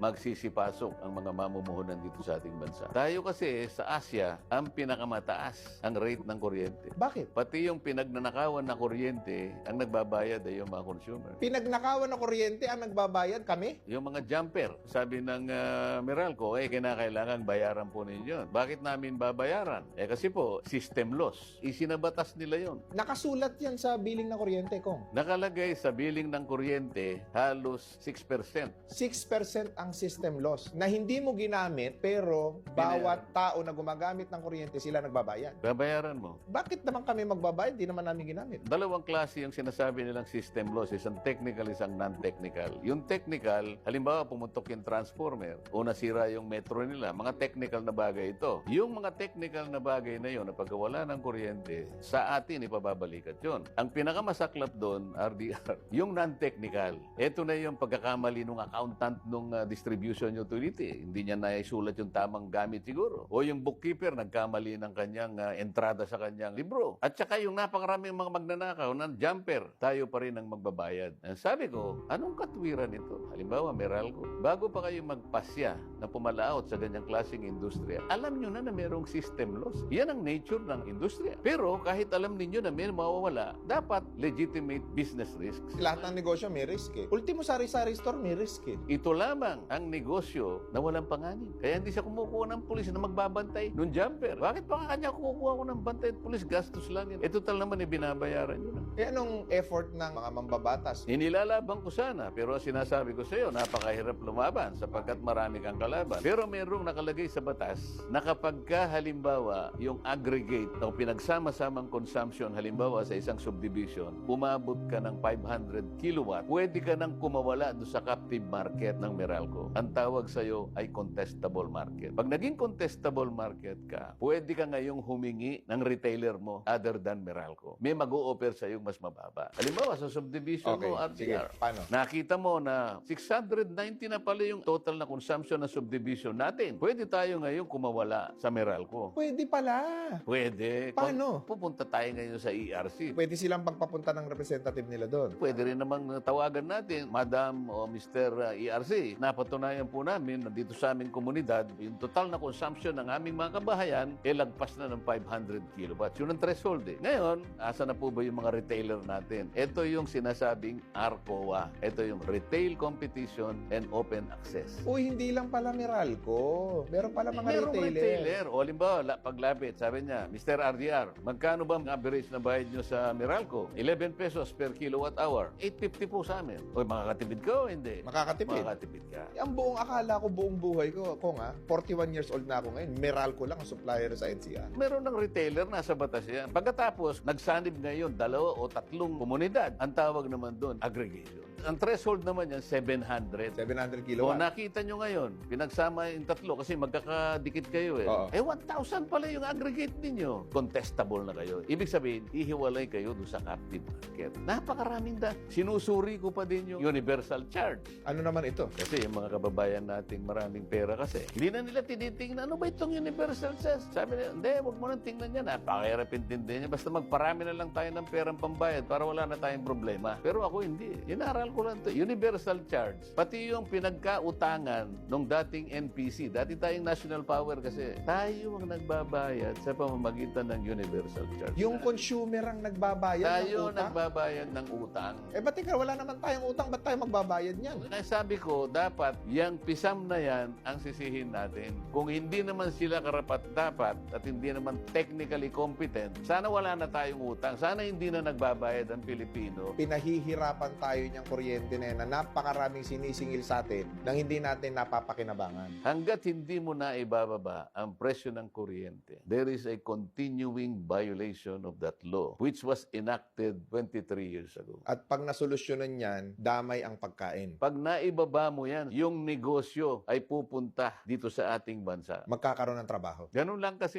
magsisipasok ang mga mamumuhunan dito sa ating bansa. Tayo kasi sa Asia, ang pinakamataas ang rate ng kuryente. Bakit? Pati yung pinagnanakawan na kuryente, ang nagbabayad ay yung mga consumer. Pinagnakawan na kuryente ang nagbabayad kami? Yung mga jumper, sabi ng uh, Meralco, eh, kinakailangan bayaran po ninyo. Bakit namin babayaran? Eh kasi po, system loss. Isinabatas nila yon. Nakasulat yan sa billing na kuryente, Kong. Nakalagay sa billing ng kuryente, halos 6%. 6% ang system loss na hindi mo ginamit pero bawat tao na gumagamit ng kuryente sila nagbabayad. Babayaran mo. Bakit naman kami magbabayad? Di naman namin ginamit. Dalawang klase yung sinasabi nilang system loss, isang technical, isang non-technical. Yung technical, halimbawa pumuntok yung transformer o nasira yung metro nila, mga technical na bagay ito. Yung mga technical na bagay na yun, na pagkawala ng kuryente, sa atin ipababalikat yun. Ang pinakamasaklap doon, RDR, yung non-technical. Ito na yung pagkakamali ng accountant ng distribution utility. Hindi niya naisulat yung tamang gamit siguro. O yung bookkeeper, nagkamali ng kanyang ah, entrada sa kanyang libro. At saka yung napakaraming mga magnanakaw ng jumper, tayo pa rin ang magbabayad. Ang sabi ko, anong katwiran ito? Halimbawa, Meralco, bago pa kayo magpasya na pumalaot sa ganyang klaseng industriya, alam nyo na na merong system loss. Yan ang nature ng industriya. Pero kahit alam ninyo na may mawawala, dapat legitimate business risks. Lahat ng negosyo may risk eh. Ultimo sari-sari store may risk eh. Ito lamang ang negosyo na walang panganin. Kaya hindi siya kumukuha ng pulis na magbabantay nung jumper. Bakit pa kanya kukuha ko ng bantay at pulis? Gastos lang yan. Eh, total naman eh, binabayaran yun. Eh anong effort ng mga mambabatas? Inilalaban ko sana, pero sinasabi ko sa iyo, napakahirap lumaban sapagkat marami kang kalaban. Pero merong nakalagay sa batas na kapag ka halimbawa yung aggregate o pinagsama-samang consumption halimbawa sa isang subdivision, umabot ka ng 500 kilowatt, pwede ka nang kumawala doon sa captive market ng Meralco. Ang tawag sa iyo ay contestable market. Pag naging contestable market ka, pwede ka ngayong humingi ng retailer mo other than Meralco. May mag-o-offer sa iyo mas mababa. Halimbawa sa subdivision Okay, mo, sige. RTR, Paano? Nakita mo na 690 na pala yung total na consumption ng subdivision natin. Pwede tayo ngayon kumawala sa Meralco. Pwede pala. Pwede. Paano? Kung Pupunta tayo ngayon sa ERC. Pwede silang pagpapunta ng representative nila doon. Pwede rin namang tawagan natin, Madam o Mr. ERC. Napatunayan po namin na dito sa aming komunidad, yung total na consumption ng aming mga kabahayan, eh lagpas na ng 500 kilowatts. Yun ang threshold eh. Ngayon, asa na po ba yung mga retailer natin? Ito yung sinasabing ARCOA. Ito yung Retail Competition and Open Access. Uy, hindi lang pala Meralco. Meron pala mga Merong retailer. retailer. O halimbawa, la- paglapit, sabi niya, Mr. RDR, magkano ba ang average na bayad nyo sa Meralco? 11 pesos per kilowatt hour. 850 po sa amin. O makakatipid ka o hindi? Makakatipid. Makakatipid ka. Eh, Ang buong akala ko, buong buhay ko, ko nga, 41 years old na ako ngayon, Meralco lang ang supplier sa NCR. Meron ng retailer, nasa batas yan. Pagkatapos, nagsanib ngayon dalawa o tatlong komunidad. Ang tawag naman doon, aggregation. Ang threshold naman yan, 700. 700 O kilowatt. nakita nyo ngayon, pinagsama yung tatlo kasi magkakadikit kayo eh. Oo. Eh 1,000 pala yung aggregate ninyo. Contestable na kayo. Ibig sabihin, ihiwalay kayo doon sa captive market. Napakaraming da. Sinusuri ko pa din yung universal charge. Ano naman ito? Kasi yung mga kababayan nating maraming pera kasi, hindi na nila tinitingnan, ano ba itong universal charge? Sabi nila, hindi, huwag mo nang tingnan yan. Napakahirap intindihin niya. Basta magparami na lang tayo ng perang pambayad para wala na tayong problema. Pero ako hindi. Inaral ko lang to. Universal charge. Pati yung pinagkautangan ng dating NPC, dati tayong national power kasi, tayo ang nagbabayad sa pamamagitan ng universal charge. Yung consumer ang nagbabayad tayo ng utang? nagbabayad ng utang. Eh, ba't ikaw, wala naman tayong utang, ba't tayo magbabayad niyan? Kaya sabi ko, dapat yung pisam na yan ang sisihin natin. Kung hindi naman sila karapat-dapat at hindi naman technically competent, sana wala na tayong utang. Sana hindi na nagbabayad ang Pilipino. Pinahihirapan tayo niyang kuryente na yan na napakaraming sinisingil sa atin nang hindi natin napapakinabangan. Hanggat hindi mo na ibababa ang presyo ng kuryente, there is a continuing violation of that law which was enacted 23 years ago. At pag nasolusyonan yan, damay ang pagkain. Pag naibaba mo yan, yung negosyo ay pupunta dito sa ating bansa. Magkakaroon ng trabaho. Ganun lang kasi